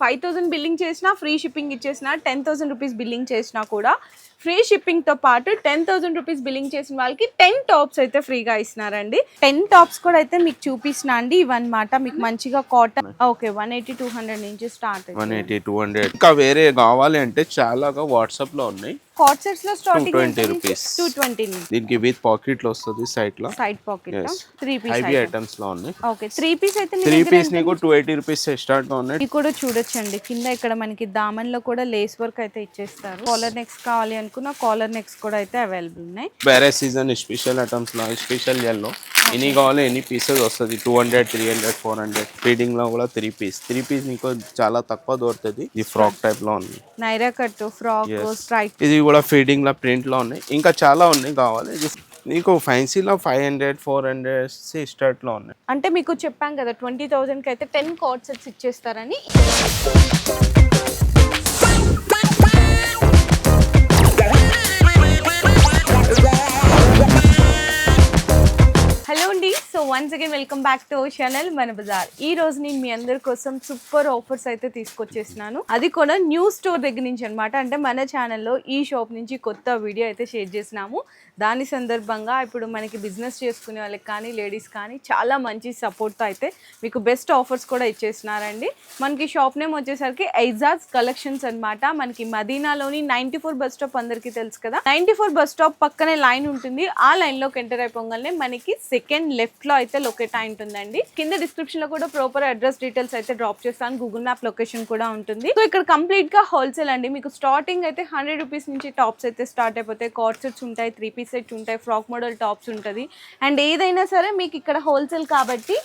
Five thousand billing చేసినా free shipping ఇచ్చేసిన ten thousand rupees billing చేసినా కూడా ఫ్రీ షిప్పింగ్తో పాటు టెన్ థౌసండ్ రూపీస్ బిల్లింగ్ చేసిన వాళ్ళకి టెన్ టాప్స్ అయితే ఫ్రీగా ఇస్తున్నారండి. టెన్ టాప్స్ కూడా అయితే మీకు చూపిస్తున్నా అండి. ఇవన్నమాట. మీకు మంచిగా cotton okay one eighty two hundred నుంచి start one eighty two hundred. ఇంకా వేరే కావాలి అంటే చాలాగా వాట్సాప్లో ఉన్నాయి కాట్ సెట్స్లో స్టార్టింగ్ 220 rupees. టూ ట్వంటీ దీనికి విత్ పాకెట్లో వస్తుంది సైడ్లో? Side pocket. త్రీ పీస్ ఐటమ్స్లో. ఉన్నాయి. ఓకే త్రీ పీస్ అయితే త్రీ పీస్ నీకు టూ ఎయిటీ రూపీస్ స్టార్ట్గా ఉన్నాయి. కూడా చూడొచ్చండి కింద ఇక్కడ మనకి దామన్లో కూడా లేస్ వర్క్ అయితే ఇచ్చేస్తారు. కాలర్ నెక్స్ కావాలి అనుకున్న కాలర్ నెక్స్ కూడా అయితే అవైలబుల్ ఉన్నాయి. వేరే సీజన్ స్పెషల్ ఐటమ్స్లో స్పెషల్ ఎల్లో ఎన్ని కావాలి ఎన్ని పీసెస్ వస్తుంది? Two hundred three hundred four hundred ఫీడింగ్లో కూడా త్రీ పీస్ త్రీ పీస్ నీకు చాలా తక్కువ దొరుకుతుంది. ఈ ఫ్రాక్ టైప్లో ఉంది. Naira cut frock. స్ట్రైక్ ఇది కూడా ఫీడింగ్లో ప్రింట్లో ఉన్నాయి. ఇంకా చాలా ఉన్నాయి కావాలి. ఇది నీకు ఫ్యాన్సీలో five hundred four hundred start ఉన్నాయి. అంటే మీకు చెప్పాం కదా ట్వంటీ థౌజండ్కి అయితే ten card sets ఇచ్చేస్తారని. Once again welcome back to channel మన బజార్ ఈ రోజు నేను మీ అందరి కోసం సూపర్ ఆఫర్స్ అయితే తీసుకొచ్చేసినాను. అది కూడా న్యూ స్టోర్ దగ్గర నుంచి అన్నమాట. అంటే మన ఛానల్లో ఈ షాప్ నుంచి కొత్త వీడియో అయితే షేర్ చేసినాము. దాని సందర్భంగా ఇప్పుడు మనకి బిజినెస్ చేసుకునే వాళ్ళకి కానీ లేడీస్ కానీ చాలా మంచి సపోర్ట్తో అయితే మీకు బెస్ట్ ఆఫర్స్ కూడా ఇచ్చేసినారండి. మనకి షాప్ నేమ్ వచ్చేసరికి ఐజాజ్ కలెక్షన్స్ అన్నమాట. మనకి మదీనాలోని నైంటీ ఫోర్ బస్ స్టాప్ అందరికీ తెలుసు కదా. నైంటీ ఫోర్ బస్ స్టాప్ పక్కనే లైన్ ఉంటుంది. ఆ లైన్లోకి ఎంటర్ అయిపోగానే మనకి సెకండ్ లెఫ్ట్లో అయితే లొకేట్ అయి ఉంటుందండి. కింద డిస్క్రిప్షన్లో కూడా ప్రాపర్ అడ్రస్ డీటెయిల్స్ అయితే డ్రాప్ చేస్తాను. గూగుల్ మ్యాప్ లొకేషన్ కూడా ఉంటుంది. సో ఇక్కడ కంప్లీట్గా హోల్సేల్ అండి. మీకు స్టార్టింగ్ అయితే హండ్రెడ్ రూపీస్ నుంచి టాప్స్ అయితే స్టార్ట్ అయిపోతాయి. కార్డ్ సెట్స్ ఉంటాయి త్రీ పీస్ సెట్స్ ఉంటాయి ఫ్రాక్ మోడల్ టాప్స్ ఉంటుంది. అండ్ ఏదైనా సరే మీకు ఇక్కడ హోల్సేల్ కాబట్టి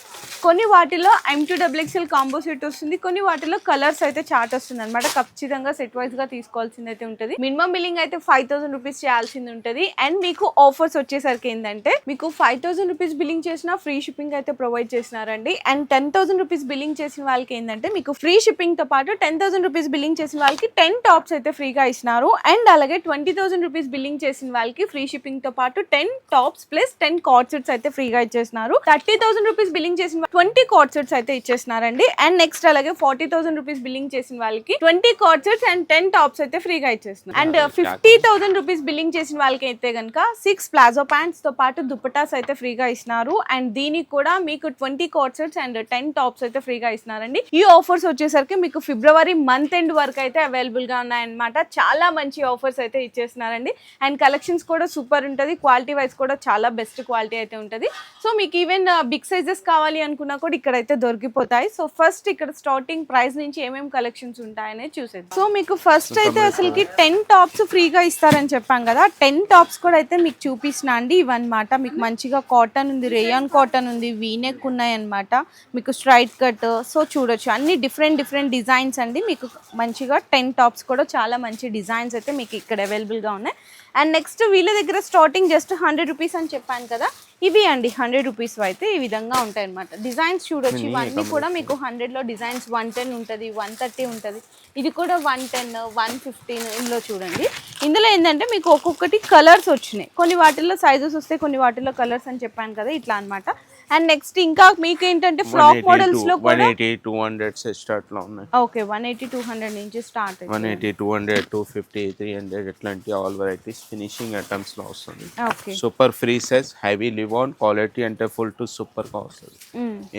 కొన్ని వాటిలో M two WXL combo set వస్తుంది. కొన్ని వాటిలో కలర్స్ అయితే చార్ట్ వస్తుంది అనమాట ఖచ్చితంగా సెట్ వైజ్గా తీసుకోవాల్సింది అయితే ఉంటుంది. మినిమం బిల్లింగ్ అయితే ఫైవ్ థౌసండ్ రూపీస్ చేయాల్సింది ఉంటుంది. అండ్ మీకు ఆఫర్స్ వచ్చేసరికి ఏంటంటే మీకు ఫైవ్ థౌసండ్ రూపీస్ బిల్లింగ్ చేసిన ఫ్రీ షిప్పింగ్ అయితే provide చేసినారండి and ten thousand rupees billing చేసిన వాళ్ళకి ఏంటంటే మీకు ఫ్రీ షిప్పింగ్తో పాటు టెన్ థౌసండ్ రూపీస్ బిల్లింగ్ చేసిన వాళ్ళకి టెన్ టాప్స్ అయితే ఫ్రీగా ఇస్తున్నారు. అండ్ అలాగే ట్వంటీ థౌసండ్ రూపీస్ బిల్లింగ్ చేసిన వాళ్ళకి ఫ్రీ షిప్పింగ్తో పాటు ten tops plus ten cord sets అయితే ఫ్రీగా ఇచ్చేస్తున్నారు. థర్టీ థౌసండ్ రూపీస్ బిల్లింగ్ చేసిన ట్వంటీ కార్డ్ సెట్స్ అయితే ఇచ్చేస్తున్నారండి. అండ్ నెక్స్ట్ అలాగే ఫార్టీ థౌసండ్ రూపీస్ బిల్లింగ్ చేసిన వాళ్ళకి twenty cord sets and ten tops అయితే ఫ్రీగా ఇచ్చేస్తున్నారు. And fifty thousand rupees billing చేసిన వాళ్ళకి అయితే కనుక సిక్స్ ప్లాజో ప్యాంట్స్తో పాటు దుపటాస్ అయితే ఫ్రీగా ఇస్తున్నారు. అండ్ దీనికి కూడా మీకు twenty cord sets and ten tops అయితే ఫ్రీగా ఇస్తున్నారండి. ఈ ఆఫర్స్ వచ్చేసరికి మీకు ఫిబ్రవరి మంత్ ఎండ్ వరకు అయితే అవైలబుల్గా ఉన్నాయన్నమాట. చాలా మంచి ఆఫర్స్ అయితే ఇచ్చేస్తున్నారండి. అండ్ కలెక్షన్స్ కూడా సూపర్ ఉంటుంది. క్వాలిటీ వైజ్ కూడా చాలా బెస్ట్ క్వాలిటీ అయితే ఉంటుంది. సో మీకు ఈవెన్ బిగ్ సైజెస్ కావాలి అనుకున్నా కూడా ఇక్కడైతే దొరికిపోతాయి. సో ఫస్ట్ ఇక్కడ స్టార్టింగ్ ప్రైస్ నుంచి ఏమేమి కలెక్షన్స్ ఉంటాయనే చూసేది సో మీకు ఫస్ట్ అయితే అసలుకి టెన్ టాప్స్ ఫ్రీగా ఇస్తారని చెప్పాం కదా. టెన్ టాప్స్ కూడా అయితే మీకు చూపిస్తున్నా అండి. ఇవన్నమాట. మీకు మంచిగా కాటన్ ఉంది రేయాన్ కాటన్ ఉంది వీనెక్ ఉన్నాయన్నమాట. మీకు స్ట్రైట్ కట్ సో చూడొచ్చు. అన్ని డిఫరెంట్ డిఫరెంట్ డిజైన్స్ అండి. మీకు మంచిగా టెన్ టాప్స్ కూడా చాలా మంచి డిజైన్స్ అయితే మీకు ఇక్కడ అవైలబుల్గా ఉన్నాయి. అండ్ నెక్స్ట్ వీళ్ళ దగ్గర స్టార్టింగ్ జస్ట్ హండ్రెడ్ రూపీస్ అని చెప్పాను కదా ఇవి అండి హండ్రెడ్ రూపీస్ అయితే ఈ విధంగా ఉంటాయి అనమాట డిజైన్స్ చూడొచ్చు ఇవన్నీ కూడా మీకు హండ్రెడ్లో డిజైన్స్ వన్ టెన్ ఉంటుంది వన్ థర్టీ ఉంటుంది. ఇది కూడా వన్ టెన్ వన్ ఫిఫ్టీన్ ఇందులో చూడండి. ఇందులో ఏంటంటే మీకు ఒక్కొక్కటి కలర్స్ వచ్చినాయి. కొన్ని వాటిల్లో సైజెస్ వస్తాయి కొన్ని వాటిల్లో కలర్స్ అని చెప్పాను కదా ఇట్లా అన్నమాట. అండ్ నెక్స్ట్ ఇంకా మీకు ఏంటంటే ఫ్రాక్ మోడల్స్లో వన్ కూడా ఎయిటీ టూ హండ్రెడ్ స్టార్ట్లో ఉన్నాయి. Okay one eighty two hundred నుంచి start one eighty two hundred two fifty three hundred ఇట్లాంటి ఆల్ వెరైటీస్ ఫినిషింగ్ ఐటమ్స్లో వస్తుంది. Okay super free size heavy live on quality అంటే ఫుల్ టు సూపర్గా వస్తుంది.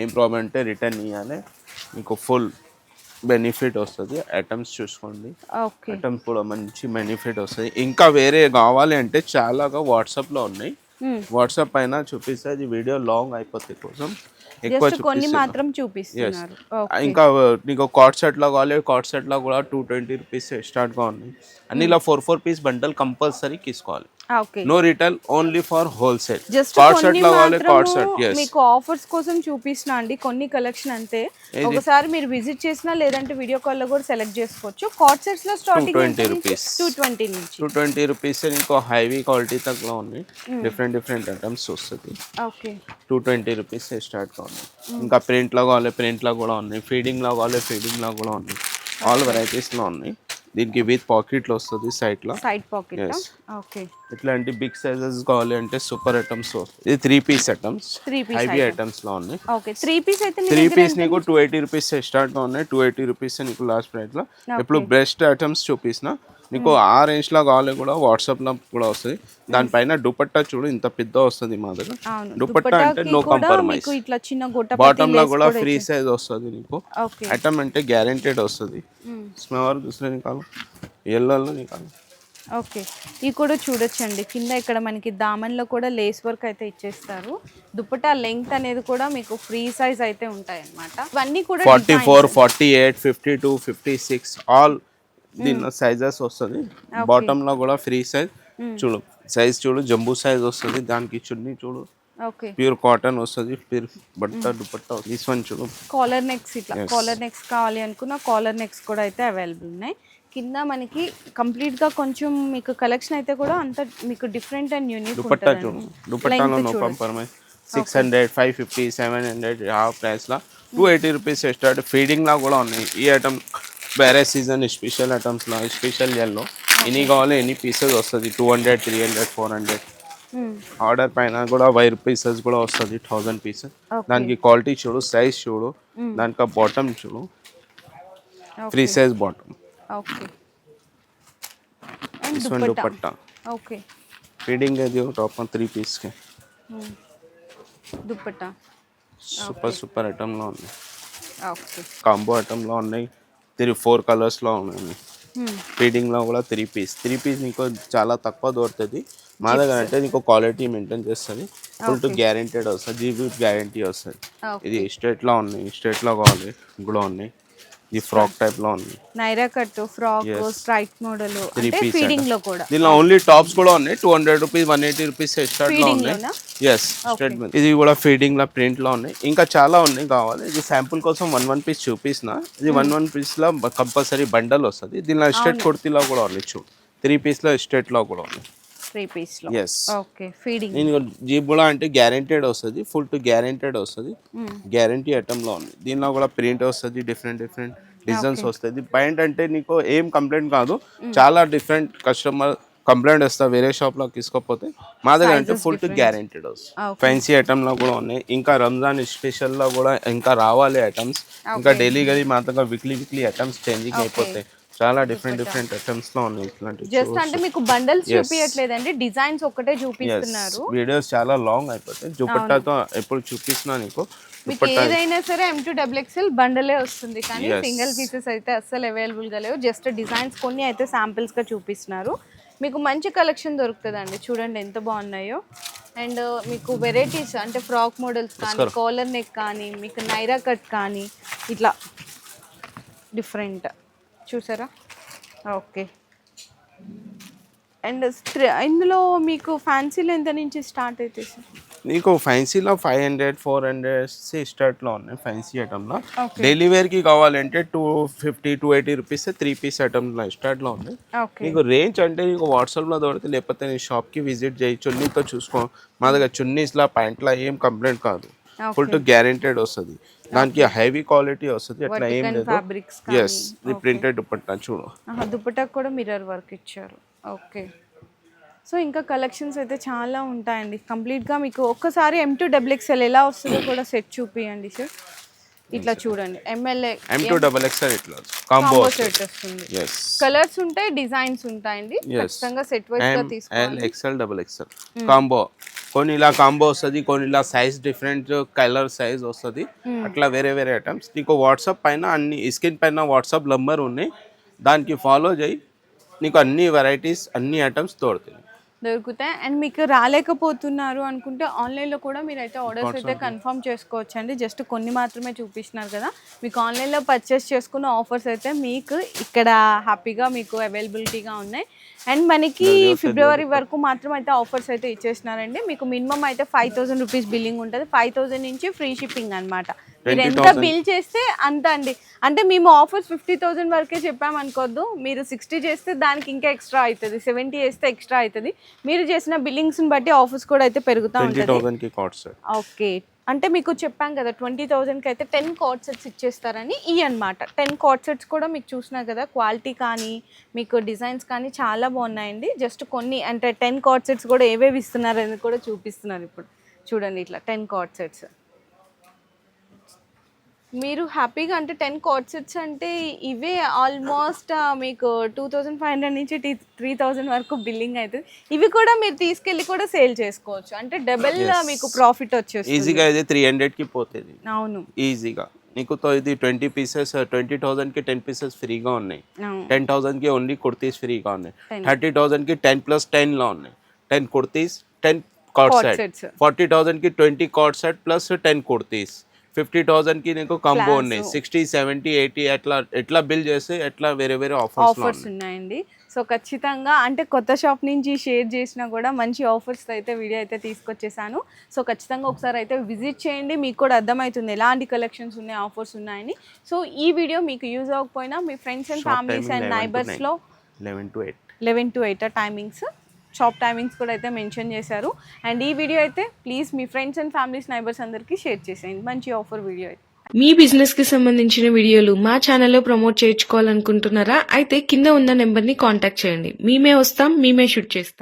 ఏం ప్రాబ్లం అంటే రిటర్న్ ఇవ్వాలి మీకు ఫుల్ బెనిఫిట్ వస్తుంది. ఐటమ్స్ చూసుకోండి. ఓకే ఐటమ్స్ కూడా మంచి బెనిఫిట్ వస్తుంది ఇంకా వేరే కావాలి అంటే చాలాగా వాట్సాప్లో ఉన్నాయి. వాట్సాప్ పైన చూపిస్తే అది వీడియో లాంగ్ అయిపోతుంది కోసం ఎక్కువ కొన్ని. మాత్రం. చూపిస్తున్నారు. ఇంకా నీకు కార్డ్ సెట్లో కావాలి కార్డ్ సెట్లో కూడా టూ ట్వంటీ రూపీస్ స్టార్ట్గా ఉన్నాయి. అన్నిలో four four piece bundle compulsory తీసుకోవాలి. No retail only for wholesale just కార్డ్లో కావాలి కార్డ్ మీకు ఆఫర్స్ కోసం చూపిస్తున్నా అండి. కొన్ని కలెక్షన్ అంతే. ఒకసారి మీరు విజిట్ చేసినా లేదంటే వీడియో కాల్లో కూడా సెలెక్ట్ చేసుకోవచ్చు. కార్డ్ సెట్స్లో స్టార్టింగ్ 220 rupees. టూ ట్వంటీ నుంచి. టూ ట్వంటీ రూపీస్ నీకు హైవీ క్వాలిటీ తక్కువ ఉన్నాయి. డిఫరెంట్ డిఫరెంట్ ఐటమ్స్ వస్తుంది. Okay two twenty rupees start ఉన్నాయి. ఇంకా ప్రింట్లో కావాలి ప్రింట్లో కూడా ఉన్నాయి. ఫీడింగ్లో కావాలి ఫీడింగ్లో కూడా ఉన్నాయి. ఆల్ వెరైటీస్లో ఉన్నాయి. దీనికి విత్ పాకెట్లో వస్తుంది సైడ్లో. Side pocket. ఓకే ఇట్లాంటి బిగ్ సైజెస్ కావాలి అంటే సూపర్ ఐటమ్స్ ఇది త్రీ పీస్ ఐటమ్స్ హైవీ ఐటమ్స్లో ఉన్నాయి. ఓకే త్రీ పీస్ అయితే త్రీ పీస్ నీకు టూ ఎయిటీ రూపీస్ స్టార్ట్ ఉన్నాయి. టూ ఎయిటీ రూపీస్ నీకు లాస్ట్ ప్రైస్లో. ఇప్పుడు బెస్ట్ ఐటమ్స్ చూపిస్తున్నా. నీకు ఆ రేంజ్లో కావాలి కూడా వాట్సాప్లో కూడా వస్తుంది. దానిపైన దుపట్టా చూడు ఇంత పెద్ద వస్తుంది మా దగ్గర. దుపట్టా అంటే నో కాంప్రమైజ్ బాటమ్లో కూడా ఫ్రీ సైజ్ వస్తుంది నీకు. ఐటమ్ అంటే గ్యారంటీడ్ వస్తుంది. స్మెవర్ చూసిన కాదు. ఎల్లలో నీకు ఓకే. ఇది కూడా చూడొచ్చండి. కింద ఇక్కడ మనకి దామన్లో కూడా లేస్ వర్క్ అయితే ఇచ్చేస్తారు. దుప్పటా లెంగ్త్ అనేది కూడా మీకు ఫ్రీ సైజ్ అయితే ఉంటాయి అనమాట ఇవన్నీ కూడా forty four forty eight fifty two fifty six all దీనిలో సైజెస్ వస్తుంది. బాటమ్లో కూడా ఫ్రీ సైజ్ చూడు సైజ్ చూడు జంబూ సైజ్ వస్తుంది. దానికి చున్నీ చూడు. ప్యూర్ కాటన్ వస్తుంది. ప్యూర్ బట్ట దుపట్టా. దిస్ వన్ చూడు. కాలర్ నెక్స్ ఇట్లా. కాలర్ నెక్స్ కావాలి అనుకున్న కాలర్ నెక్స్ కూడా అయితే అవైలబుల్ ఉన్నాయి. కింద మనకి కంప్లీట్గా కొంచెం మీకు కలెక్షన్ అయితే కూడా అంత మీకు డిఫరెంట్ అండ్ యూనిక్ దుపట్టా చూడు. దుపట్టాలో no compromise six hundred five fifty seven hundred half ప్రైస్లో టూ ఎయిటీ రూపీస్ స్టార్ట్ ఫీడింగ్లో కూడా ఉన్నాయి. ఈ ఐటమ్ వేరే సీజన్ స్పెషల్ ఐటమ్స్లో స్పెషల్ ఎల్లో ఎన్ని కావాలి ఎన్ని పీసెస్ వస్తుంది. Two hundred three hundred four hundred order పైన కూడా వైర్ పీసెస్ కూడా వస్తుంది థౌజండ్ పీసెస్ దానికి క్వాలిటీ చూడు సైజ్ చూడు దానికి బాటమ్ చూడు. Free size bottom okay and this one dupatta okay feeding అది టాప్ త్రీ పీస్కి దుప్పట్టా సూపర్ సూపర్ ఐటమ్లో ఉన్నాయి. ఓకే కాంబో ఐటమ్లో ఉన్నాయి. త్రీ ఫోర్ కలర్స్లో ఉన్నాయి. ఫీడింగ్లో కూడా త్రీ పీస్ త్రీ పీస్ నీకు చాలా తక్కువ దొరుకుతుంది. మా దగ్గర అంటే నీకు క్వాలిటీ మెయింటైన్ చేస్తుంది. ఫుల్ టు గ్యారెంటెడ్ వస్తుంది. జీబీ గ్యారెంటీ వస్తుంది. ఇది స్టేట్లో ఉన్నాయి. స్టేట్లో కావాలి. కూడా ఉన్నాయి. ఇది ఫ్రాక్ టైప్లో ఉంది. Naira cut frock strike model అంటే ఫీడింగ్లో కూడా. దీనిలో ఓన్లీ టాప్స్ కూడా ఉన్నాయి. Two hundred rupees one eighty rupees స్టార్ట్లో ఉన్నాయి? ఎస్ ఇది కూడా ఫీడింగ్లో ప్రింట్లో ఉన్నాయి. ఇంకా చాలా ఉన్నాయి కావాలి. ఇది శాంపుల్ కోసం వన్ వన్ పీస్ చూపిస్తున్నా. ఇది వన్ వన్ పీస్లో కంపల్సరీ బండల్ వస్తుంది. దీనిలో స్టేట్ కుర్తీలో కూడా ఉన్నాయి చూడు. త్రీ పీస్లో స్టేట్లో కూడా ఉన్నాయి. త్రీ పీస్లో. ఎస్ ఓకే ఫీడింగ్ నేను జీప్ కూడా అంటే గ్యారెంటెడ్ వస్తుంది ఫుల్ టు గ్యారెంటెడ్ వస్తుంది. గ్యారంటీ ఐటమ్లో ఉంది. దీనిలో కూడా ప్రింట్ వస్తుంది డిఫరెంట్ డిఫరెంట్ డిజైన్స్ వస్తుంది. పాయింట్ అంటే నీకు ఏం కంప్లైంట్ కాదు. చాలా డిఫరెంట్ కస్టమర్ కంప్లైంట్ వస్తా వేరే షాప్లో తీసుకోకపోతే మా దగ్గర అంటే ఫుల్ టు గ్యారెంటెడ్ వస్తుంది. ఫ్యాన్సీ ఐటమ్లో కూడా ఉన్నాయి. ఇంకా రంజాన్ స్పెషల్లో కూడా ఇంకా రావాలి ఐటమ్స్ ఇంకా డైలీ గది మా దగ్గర వీక్లీ వీక్లీ ఐటమ్స్ చేంజింగ్ అయిపోతాయి. చాలా డిఫరెంట్ డిఫరెంట్ ఐటమ్స్లో ఉన్నాయి ఇట్లాంటి జస్ట్ అంటే మీకు బండల్స్ చూపించట్లేదండి డిజైన్స్ ఒక్కటే చూపిస్తున్నారు. వీడియోస్ చాలా లాంగ్ అయిపోతాయి. దుపట్టాతో ఎప్పుడు చూపిస్తున్నా నీకు. మీకు ఏదైనా సరే ఎం టూ డబుల్ ఎక్స్ఎల్ బండలే వస్తుంది కానీ సింగిల్ పీసెస్ అయితే అస్సలు అవైలబుల్గా లేవు. జస్ట్ డిజైన్స్ కొన్ని అయితే శాంపిల్స్గా చూపిస్తున్నారు. మీకు మంచి కలెక్షన్ దొరుకుతుందండి. చూడండి ఎంత బాగున్నాయో. అండ్ మీకు వెరైటీస్ అంటే ఫ్రాక్ మోడల్స్ కానీ కాలర్ నెక్ కానీ మీకు నైరా కట్ కానీ ఇట్లా డిఫరెంట్ చూసారా? ఓకే. అండ్ ఇందులో మీకు ఫ్యాన్సీలో ఎంత నుంచి స్టార్ట్ అయితే సార్? నీకు ఫ్యాన్సీలో ఫైవ్ హండ్రెడ్ ఫోర్ హండ్రెడ్ స్టార్ట్లో ఉన్నాయి ఫ్యాన్సీ ఐటమ్లో. డైలీ వేర్కి కావాలంటే two fifty two eighty rupees three piece ఐటమ్లో స్టార్ట్లో ఉన్నాయి. ఓకే. నీకు రేంజ్ అంటే నీకు వాట్సాప్లో దొరికితే లేకపోతే నీ షాప్కి విజిట్ చేయి చున్నీతో చూసుకో. మా దగ్గర చున్నీస్ లా ప్యాంట్ లా ఏం కంప్లైంట్ కాదు. ఫుల్ టు గ్యారెంటెడ్ వస్తుంది. దానికి హెవీ క్వాలిటీ వస్తుంది అట్లా ఏం లేదు. ఎస్ ఇది ప్రింటెడ్ దుపట్టా చూడు. ఆహా, దుపట్టాకు కూడా మిర్రర్ వర్క్ ఇచ్చారు. ఓకే సో ఇంకా కలెక్షన్స్ అయితే చాలా ఉంటాయండి. కంప్లీట్గా మీకు ఒక్కసారి ఎం టూ డబుల్ ఎక్స్ఎల్ ఎలా వస్తుందో కూడా సెట్ చూపియండి సార్ ఇట్లా చూడండి. MLA M to double XL ఇట్లా కాంబో కాంబో సెట్ వస్తుంది. ఎస్ కలర్స్ ఉంటాయి డిజైన్స్ ఉంటాయండి. ఖచ్చితంగా సెట్ వైజ్గా తీసుకో L XL double XL combo కొన్ని ఇలా కాంబో వస్తుంది కొన్ని ఇలా సైజ్ డిఫరెంట్ కలర్ సైజ్ వస్తుంది అట్లా వేరే వేరే ఐటమ్స్ నీకు వాట్సాప్ పైన అన్ని స్క్రీన్ పైన వాట్సాప్ నంబర్ ఉన్నాయి. దానికి ఫాలో చేయి. నీకు అన్ని వెరైటీస్ అన్ని ఐటమ్స్ తోడుతాయి దొరుకుతాయి. అండ్ మీకు రాలేకపోతున్నారు అనుకుంటే ఆన్లైన్లో కూడా మీరు అయితే ఆర్డర్స్ అయితే కన్ఫర్మ్ చేసుకోవచ్చు అండి జస్ట్ కొన్ని మాత్రమే చూపిస్తున్నారు కదా. మీకు ఆన్లైన్లో పర్చేస్ చేసుకున్న ఆఫర్స్ అయితే మీకు ఇక్కడ హ్యాపీగా మీకు అవైలబిలిటీగా ఉన్నాయి. అండ్ మనకి ఫిబ్రవరి వరకు మాత్రం అయితే ఆఫర్స్ అయితే ఇచ్చేసినారండి మీకు మినిమం అయితే ఫైవ్ థౌసండ్ రూపీస్ బిల్లింగ్ ఉంటుంది. ఫైవ్ థౌసండ్ నుంచి ఫ్రీ షిప్పింగ్ అనమాట మీరు ఎంత బిల్ చేస్తే అంత అండి. అంటే మేము ఆఫర్స్ ఫిఫ్టీ థౌసండ్ వరకే చెప్పాము అనుకోవద్దు మీరు సిక్స్టీ చేస్తే దానికి ఇంకా ఎక్స్ట్రా అవుతుంది. సెవెంటీ చేస్తే ఎక్స్ట్రా అవుతుంది. మీరు చేసిన బిల్లింగ్స్ని బట్టి ఆఫర్స్ కూడా అయితే పెరుగుతూ ఉంటుంది. ఓకే. అంటే మీకు చెప్పాం కదా ట్వంటీ థౌజండ్కి అయితే టెన్ కార్డ్ సెట్స్ ఇచ్చేస్తారని ఈ అన్నమాట. టెన్ కార్డ్ సెట్స్ కూడా మీకు చూసినా కదా క్వాలిటీ కానీ మీకు డిజైన్స్ కానీ చాలా బాగున్నాయండి. జస్ట్ కొన్ని అంటే టెన్ కార్డ్ సెట్స్ కూడా ఏవేవి ఇస్తున్నారని కూడా చూపిస్తున్నారు ఇప్పుడు. చూడండి ఇట్లా టెన్ కార్డ్ సెట్స్ మీరు హ్యాపీగా అంటే టెన్ కార్డ్ సెట్స్ అంటే ఇవే ఆల్మోస్ట్ మీకు టూ థౌజండ్ ఫైవ్ హండ్రెడ్ నుంచి త్రీ థౌజండ్ వరకు బిల్లింగ్ అవుతుంది ఇవి కూడా మీరు తీసుకెళ్ళి కూడా సేల్ చేసుకోవచ్చు. అంటే డబల్ మీకు ప్రాఫిట్ వచ్చేస్తుంది. ఈజీగా ఇది త్రీ హండ్రెడ్కి పోతుంది. అవును. ఈజీగా నీకు ఇది ట్వంటీ పీసెస్ ట్వంటీ థౌసండ్కి టెన్ పీసెస్ ఫ్రీగా ఉన్నాయి. టెన్ థౌసండ్కి ఓన్లీ కుర్తీస్ ఫ్రీగా ఉన్నాయి. థర్టీ థౌసండ్కి టెన్ ప్లస్ టెన్లో ఉన్నాయి. Ten kurtis ten card set. Forty థౌసండ్కి twenty card set plus ten kurtis. Fifty థౌసండ్కి నీకు కంబో ఉన్నాయి. సిక్స్టీ సెవెంటీ ఎయిటీ అట్లా ఎట్లా బిల్ చేస్తే ఎట్లా వేరే వేరే ఆఫర్స్ ఆఫర్స్ ఉన్నాయండి. సో ఖచ్చితంగా అంటే కొత్త షాప్ నుంచి షేర్ చేసినా కూడా మంచి ఆఫర్స్ అయితే వీడియో అయితే తీసుకొచ్చేసాను. సో ఖచ్చితంగా ఒకసారి అయితే విజిట్ చేయండి. మీకు కూడా అర్థమవుతుంది ఎలాంటి కలెక్షన్స్ ఉన్నాయి ఆఫర్స్ ఉన్నాయని. సో ఈ వీడియో మీకు యూజ్ అవ్వకపోయినా మీ friends and families and నైబర్స్లో eleven to eight eleven to eight timings shop timings కూడా అయితే మెన్షన్ చేశారు. అండ్ ఈ వీడియో అయితే ప్లీజ్ మీ ఫ్రెండ్స్ అండ్ ఫ్యామిలీస్ నైబర్స్ అందరికీ షేర్ చేసేయండి. మంచి ఆఫర్ వీడియో అయితే. మీ బిజినెస్కి సంబంధించిన వీడియోలు మా ఛానల్లో ప్రమోట్ చేయించుకోవాలనుకుంటున్నారా? అయితే కింద ఉన్న నెంబర్ని కాంటాక్ట్ చేయండి. మేమే వస్తాం మేమే షూట్ చేస్తాం.